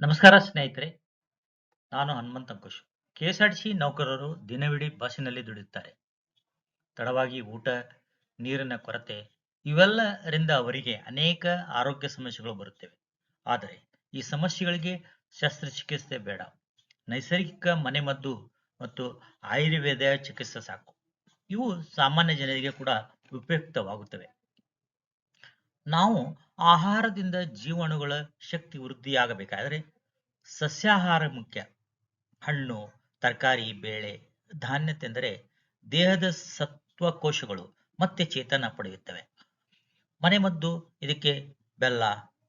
ನಮಸ್ಕಾರ ಸ್ನೇಹಿತರೆ, ನಾನು ಹನುಮಂತ ಅಂಕುಶ್. ಕೆಎಸ್ಆರ್ಟಿಸಿ ನೌಕರರು ದಿನವಿಡೀ ಬಸ್ಸಿನಲ್ಲಿ ದುಡಿಯುತ್ತಾರೆ. ತಡವಾಗಿ ಊಟ, ನೀರಿನ ಕೊರತೆ ಇವೆಲ್ಲರಿಂದ ಅವರಿಗೆ ಅನೇಕ ಆರೋಗ್ಯ ಸಮಸ್ಯೆಗಳು ಬರುತ್ತವೆ. ಆದರೆ ಈ ಸಮಸ್ಯೆಗಳಿಗೆ ಶಸ್ತ್ರಚಿಕಿತ್ಸೆ ಬೇಡ. ನೈಸರ್ಗಿಕ ಮನೆಮದ್ದು ಮತ್ತು ಆಯುರ್ವೇದ ಚಿಕಿತ್ಸೆ ಸಾಕು. ಇವು ಸಾಮಾನ್ಯ ಜನರಿಗೆ ಕೂಡ ಉಪಯುಕ್ತವಾಗುತ್ತವೆ. ನಾವು ಆಹಾರದಿಂದ ಜೀವಾಣುಗಳ ಶಕ್ತಿ ವೃದ್ಧಿಯಾಗಬೇಕಾದರೆ ಸಸ್ಯಾಹಾರ ಮುಖ್ಯ. ಹಣ್ಣು, ತರಕಾರಿ, ಬೇಳೆ, ಧಾನ್ಯ ತಿಂದರೆ ದೇಹದ ಸತ್ವಕೋಶಗಳು ಮತ್ತೆ ಚೇತನ ಪಡೆಯುತ್ತವೆ. ಮನೆಮದ್ದು ಇದಕ್ಕೆ ಬೆಲ್ಲ,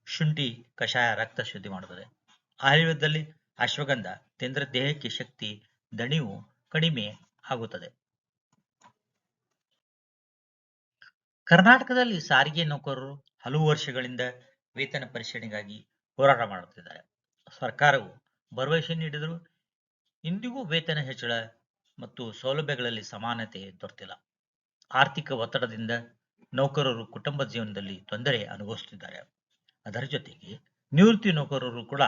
ಶುಂಠಿ, ಕಷಾಯ, ರಕ್ತ ಶುದ್ಧಿ ಮಾಡುತ್ತದೆ. ಆಯುರ್ವೇದದಲ್ಲಿ ಅಶ್ವಗಂಧ ತಿಂದರೆ ದೇಹಕ್ಕೆ ಶಕ್ತಿ, ದಣಿವು ಕಡಿಮೆ ಆಗುತ್ತದೆ. ಕರ್ನಾಟಕದಲ್ಲಿ ಸಾರಿಗೆ ನೌಕರರು ಹಲವು ವರ್ಷಗಳಿಂದ ವೇತನ ಪರಿಶೀಲನೆಗಾಗಿ ಹೋರಾಟ ಮಾಡುತ್ತಿದ್ದಾರೆ. ಸರ್ಕಾರವು ಭರವಸೆ ನೀಡಿದರೂ ಇಂದಿಗೂ ವೇತನ ಹೆಚ್ಚಳ ಮತ್ತು ಸೌಲಭ್ಯಗಳಲ್ಲಿ ಸಮಾನತೆ ದೊರೆತಿಲ್ಲ. ಆರ್ಥಿಕ ಒತ್ತಡದಿಂದ ನೌಕರರು ಕುಟುಂಬ ಜೀವನದಲ್ಲಿ ತೊಂದರೆ ಅನುಭವಿಸುತ್ತಿದ್ದಾರೆ. ಅದರ ಜೊತೆಗೆ ನಿವೃತ್ತಿ ನೌಕರರು ಕೂಡ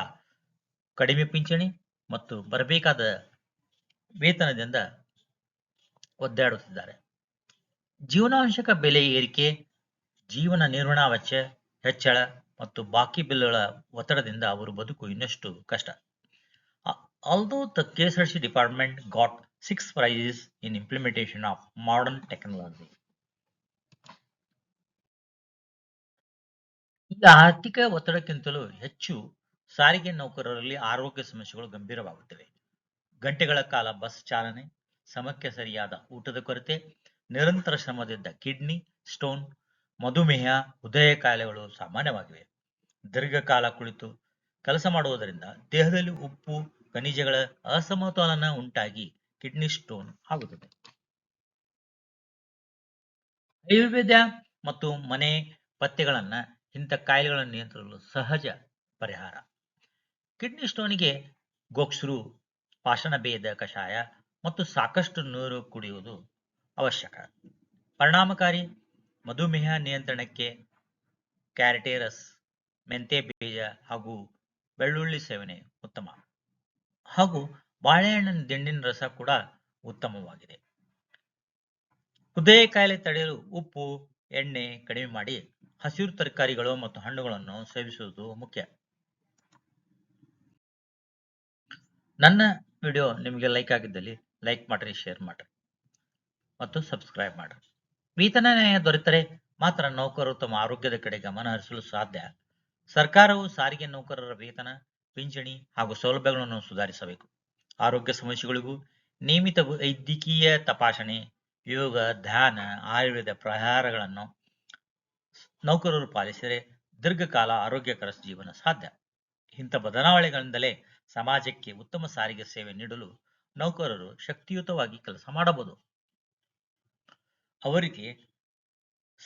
ಕಡಿಮೆ ಪಿಂಚಣಿ ಮತ್ತು ಬರಬೇಕಾದ ವೇತನದಿಂದ ಒದ್ದಾಡುತ್ತಿದ್ದಾರೆ. ಜೀವನಾವಶ್ಯಕ ಬೆಲೆ ಏರಿಕೆ, ಜೀವನ ನಿರ್ವಹಣಾ ವೆಚ್ಚ, ಹೆಚ್ಚಳ ಮತ್ತು ಬಾಕಿ ಬಿಲ್ಗಳ ಒತ್ತಡದಿಂದ ಅವರ ಬದುಕು ಇನ್ನಷ್ಟು ಕಷ್ಟ. although the KSRC department got six prizes in implementation of modern technology ಈ ಆರ್ಥಿಕ ಒತ್ತಡಕ್ಕಿಂತಲೂ ಹೆಚ್ಚು ಸಾರಿಗೆ ನೌಕರರಲ್ಲಿ ಆರೋಗ್ಯ ಸಮಸ್ಯೆಗಳು ಗಂಭೀರವಾಗುತ್ತವೆ. ಗಂಟೆಗಳ ಕಾಲ ಬಸ್ ಚಾಲನೆ, ಸಮಕ್ಕೆ ಸರಿಯಾದ ಊಟದ ಕೊರತೆ ನಿರಂತರ ಶ್ರಮದಿಂದ ಕಿಡ್ನಿ, ಸ್ಟೋನ್, ಮಧುಮೇಹ, ಹೃದಯ ಕಾಯಿಲೆಗಳು ಸಾಮಾನ್ಯವಾಗಿವೆ. ದೀರ್ಘಕಾಲ ಕುಳಿತು ಕೆಲಸ ಮಾಡುವುದರಿಂದ ದೇಹದಲ್ಲಿ ಉಪ್ಪು, ಖನಿಜಗಳ ಅಸಮತೋಲನ ಉಂಟಾಗಿ ಕಿಡ್ನಿ ಸ್ಟೋನ್ ಆಗುತ್ತದೆ. ಆಯುರ್ವೇದ ಮತ್ತು ಮನೆ ಪಥ್ಯಗಳನ್ನ ಇಂಥ ಕಾಯಿಲೆಗಳನ್ನು ನಿಯಂತ್ರಿಸಲು ಸಹಜ ಪರಿಹಾರ. ಕಿಡ್ನಿ ಸ್ಟೋನಿಗೆ ಗೋಕ್ಸ್ರು ಪಾಷಣ ಭೇದ, ಕಷಾಯ ಮತ್ತು ಸಾಕಷ್ಟು ನೀರು ಕುಡಿಯುವುದು ಅವಶ್ಯಕ. ಪರಿಣಾಮಕಾರಿ ಮಧುಮೇಹ ನಿಯಂತ್ರಣಕ್ಕೆ ಕ್ಯಾರಟೇರಸ್ ಮೆಂತೆ ಬೀಜ ಹಾಗೂ ಬೆಳ್ಳುಳ್ಳಿ ಸೇವನೆ ಉತ್ತಮ. ಹಾಗೂ ಬಾಳೆಹಣ್ಣಿನ ದಿಂಡಿನ ರಸ ಕೂಡ ಉತ್ತಮವಾಗಿದೆ. ಹೃದಯ ಕಾಯಿಲೆ ತಡೆಯಲು ಉಪ್ಪು, ಎಣ್ಣೆ ಕಡಿಮೆ ಮಾಡಿ ಹಸಿರು ತರಕಾರಿಗಳು ಮತ್ತು ಹಣ್ಣುಗಳನ್ನು ಸೇವಿಸುವುದು ಮುಖ್ಯ. ನನ್ನ ವಿಡಿಯೋ ನಿಮಗೆ ಲೈಕ್ ಆಗಿದ್ದಲ್ಲಿ ಲೈಕ್ ಮಾಡ್ರಿ, ಶೇರ್ ಮಾಡ್ರಿ. ಮತ್ತು ಸಬ್ಸ್ಕ್ರೈಬ್ ಮಾಡಿ. ವೇತನ ನ್ಯಾಯ ದೊರೆತರೆ ಮಾತ್ರ ನೌಕರರು ತಮ್ಮ ಆರೋಗ್ಯದ ಕಡೆ ಗಮನ ಹರಿಸಲು ಸಾಧ್ಯ. ಸರ್ಕಾರವು ಸಾರಿಗೆ ನೌಕರರ ವೇತನ, ಪಿಂಚಣಿ ಹಾಗೂ ಸೌಲಭ್ಯಗಳನ್ನು ಸುಧಾರಿಸಬೇಕು. ಆರೋಗ್ಯ ಸಮಸ್ಯೆಗಳಿಗೂ ನಿಯಮಿತ ವೈದ್ಯಕೀಯ ತಪಾಸಣೆ, ಯೋಗ, ಧ್ಯಾನ, ಆಯುರ್ವೇದ ಪ್ರಹಾರಗಳನ್ನು ನೌಕರರು ಪಾಲಿಸಿದರೆ ದೀರ್ಘಕಾಲ ಆರೋಗ್ಯಕರ ಜೀವನ ಸಾಧ್ಯ. ಇಂಥ ಬದಲಾವಣೆಗಳಿಂದಲೇ ಸಮಾಜಕ್ಕೆ ಉತ್ತಮ ಸಾರಿಗೆ ಸೇವೆ ನೀಡಲು ನೌಕರರು ಶಕ್ತಿಯುತವಾಗಿ ಕೆಲಸ ಮಾಡಬಹುದು. ಅವರಿಗೆ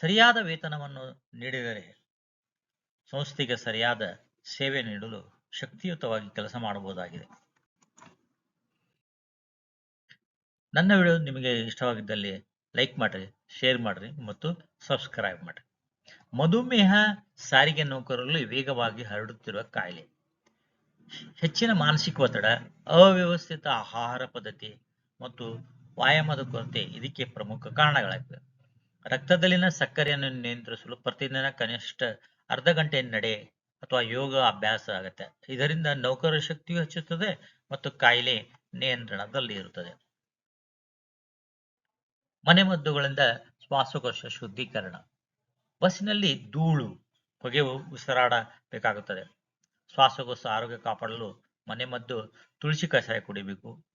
ಸರಿಯಾದ ವೇತನವನ್ನು ನೀಡಿದರೆ ಸಂಸ್ಥೆಗೆ ಸರಿಯಾದ ಸೇವೆ ನೀಡಲು ಶಕ್ತಿಯುತವಾಗಿ ಕೆಲಸ ಮಾಡಬಹುದಾಗಿದೆ. ನನ್ನ ವಿಡಿಯೋ ನಿಮಗೆ ಇಷ್ಟವಾಗಿದ್ದಲ್ಲಿ ಲೈಕ್ ಮಾಡಿರಿ, ಶೇರ್ ಮಾಡಿರಿ ಮತ್ತು ಸಬ್ಸ್ಕ್ರೈಬ್ ಮಾಡಿರಿ. ಮಧುಮೇಹ ಸಾರಿಗೆ ನೌಕರರಲ್ಲಿ ವೇಗವಾಗಿ ಹರಡುತ್ತಿರುವ ಕಾಯಿಲೆ. ಹೆಚ್ಚಿನ ಮಾನಸಿಕ ಒತ್ತಡ, ಅವ್ಯವಸ್ಥಿತ ಆಹಾರ ಪದ್ಧತಿ ಮತ್ತು ವ್ಯಾಯಾಮದ ಕೊರತೆ ಇದಕ್ಕೆ ಪ್ರಮುಖ ಕಾರಣಗಳಾಗಿವೆ ರಕ್ತದಲ್ಲಿನ ಸಕ್ಕರೆಯನ್ನು ನಿಯಂತ್ರಿಸಲು ಪ್ರತಿದಿನ ಕನಿಷ್ಠ ಅರ್ಧ ಗಂಟೆ ನಡೆ ಅಥವಾ ಯೋಗ ಅಭ್ಯಾಸ ಆಗುತ್ತೆ. ಇದರಿಂದ ನೌಕರ ಶಕ್ತಿಯು ಹೆಚ್ಚುತ್ತದೆ ಮತ್ತು ಕಾಯಿಲೆ ನಿಯಂತ್ರಣದಲ್ಲಿ ಇರುತ್ತದೆ. ಮನೆಮದ್ದುಗಳಿಂದ ಶ್ವಾಸಕೋಶ ಶುದ್ಧೀಕರಣ. ಬಸ್ಸಿನಲ್ಲಿ ಧೂಳು ಹೊಗೆ ಉಸಿರಾಡಬೇಕಾಗುತ್ತದೆ. ಶ್ವಾಸಕೋಶ ಆರೋಗ್ಯ ಕಾಪಾಡಲು ಮನೆಮದ್ದು ತುಳಸಿ ಕಷಾಯ ಕುಡಿಬೇಕು.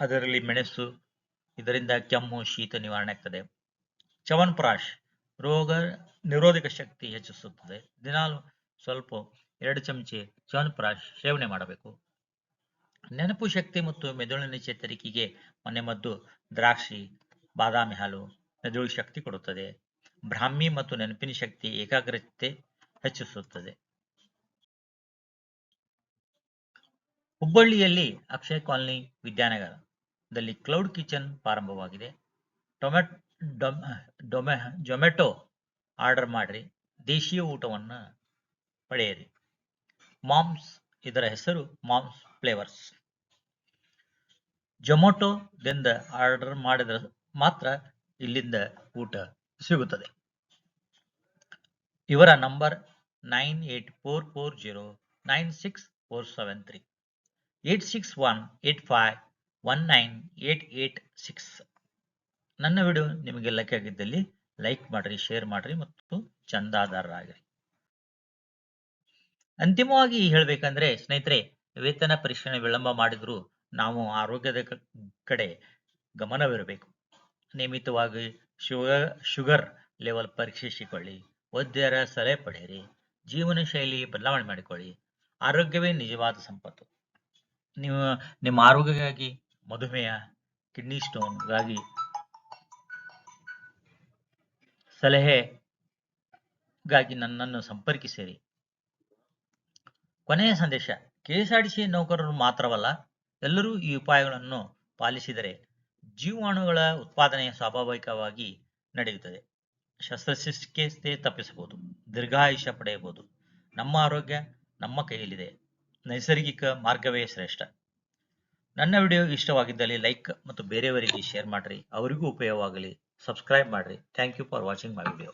ಅದರಲ್ಲಿ ಮೆಣಸು ಇದರಿಂದ ಕೆಮ್ಮು, ಶೀತ ನಿವಾರಣೆ ಆಗ್ತದೆ. ಚವನ್ಪ್ರಾಶ್ ರೋಗ ನಿರೋಧಕ ಶಕ್ತಿ ಹೆಚ್ಚಿಸುತ್ತದೆ. ದಿನಾಲು ಸ್ವಲ್ಪ ಎರಡು ಚಮಚೆ ಚವನ್ಪ್ರಾಶ್ ಸೇವನೆ ಮಾಡಬೇಕು. ನೆನಪು ಶಕ್ತಿ ಮತ್ತು ಮೆದುಳಿನ ಚೇತರಿಕೆಗೆ ಮನೆಮದ್ದು ದ್ರಾಕ್ಷಿ, ಬಾದಾಮಿ ಹಾಲು ಮೆದುಳು ಶಕ್ತಿ ಕೊಡುತ್ತದೆ. ಬ್ರಾಹ್ಮಿ ಮತ್ತು ನೆನಪಿನ ಶಕ್ತಿ ಏಕಾಗ್ರತೆ ಹೆಚ್ಚಿಸುತ್ತದೆ. ಹುಬ್ಬಳ್ಳಿಯಲ್ಲಿ ಅಕ್ಷಯ ಕಾಲನಿ ವಿದ್ಯಾನಗರದಲ್ಲಿ ಕ್ಲೌಡ್ ಕಿಚನ್ ಪ್ರಾರಂಭವಾಗಿದೆ. ಟೊಮೆಟ್ ಡೊಮೆ ಜೊಮೆಟೊ ಆರ್ಡರ್ ಮಾಡಿರಿ. ದೇಶೀಯ ಊಟವನ್ನು ಪಡೆಯಿರಿ. ಮಾಮ್ಸ್ ಇದರ ಹೆಸರು ಮಾಮ್ಸ್ ಫ್ಲೇವರ್ಸ್ ಜೊಮೊಟೊದಿಂದ ಆರ್ಡರ್ ಮಾಡಿದ್ರೆ ಮಾತ್ರ ಇಲ್ಲಿಂದ ಊಟ ಸಿಗುತ್ತದೆ. ಇವರ number nine eight four four zero nine six four seven three eight six one eight five one nine eight eight six ನನ್ನ ವಿಡಿಯೋ ನಿಮಗೆ ಲೈಕ್ ಆಗಿದ್ದಲ್ಲಿ ಲೈಕ್ ಮಾಡ್ರಿ, ಶೇರ್ ಮಾಡ್ರಿ ಮತ್ತು ಚಂದಾದಾರರಾಗಿರಿ. ಅಂತಿಮವಾಗಿ ಹೇಳಬೇಕಂದ್ರೆ, ಸ್ನೇಹಿತರೆ, ವೇತನ ಪರಿಶೀಲನೆ ವಿಳಂಬ ಮಾಡಿದ್ರು ನಾವು ಆರೋಗ್ಯದ ಕಡೆ ಗಮನವಿರಬೇಕು. ನಿಯಮಿತವಾಗಿ ಶುಗರ್ ಶುಗರ್ ಲೆವೆಲ್ ಪರೀಕ್ಷಿಸಿಕೊಳ್ಳಿ, ವೈದ್ಯರ ಸಲಹೆ ಪಡೆಯಿರಿ ಜೀವನ ಶೈಲಿ ಬದಲಾವಣೆ ಮಾಡಿಕೊಳ್ಳಿ, ಆರೋಗ್ಯವೇ ನಿಜವಾದ ಸಂಪತ್ತು. ನೀವು ನಿಮ್ಮ ಆರೋಗ್ಯಕ್ಕಾಗಿ ಮಧುಮೇಹ ಕಿಡ್ನಿ ಸ್ಟೋನ್ ಸ್ಟೋನ್ಗಾಗಿ ಸಲಹೆಗಾಗಿ ನನ್ನನ್ನು ಸಂಪರ್ಕಿಸಿರಿ. ಕೊನೆಯ ಸಂದೇಶ ಕೆಎಸ್ಆರ್ಟಿಸಿ ನೌಕರರು ಮಾತ್ರವಲ್ಲ, ಎಲ್ಲರೂ ಈ ಉಪಾಯಗಳನ್ನು ಪಾಲಿಸಿದರೆ ಜೀವಾಣುಗಳ ಉತ್ಪಾದನೆ ಸ್ವಾಭಾವಿಕವಾಗಿ ನಡೆಯುತ್ತದೆ. ಶಸ್ತ್ರಚಿಕಿತ್ಸೆ ತಪ್ಪಿಸಬಹುದು, ದೀರ್ಘಾಯುಷ್ಯ ಪಡೆಯಬಹುದು. ನಮ್ಮ ಆರೋಗ್ಯ ನಮ್ಮ ಕೈಯಲ್ಲಿದೆ. ನೈಸರ್ಗಿಕ ಮಾರ್ಗವೇ ಶ್ರೇಷ್ಠ. ನನ್ನ ವಿಡಿಯೋ ಇಷ್ಟವಾಗಿದ್ದಲ್ಲಿ ಲೈಕ್ ಮತ್ತು ಬೇರೆಯವರಿಗೆ ಶೇರ್ ಮಾಡಿರಿ. ಅವರಿಗೂ ಉಪಯೋಗವಾಗಲಿ. ಸಬ್ಸ್ಕ್ರೈಬ್ ಮಾಡಿರಿ. Thank you for watching my video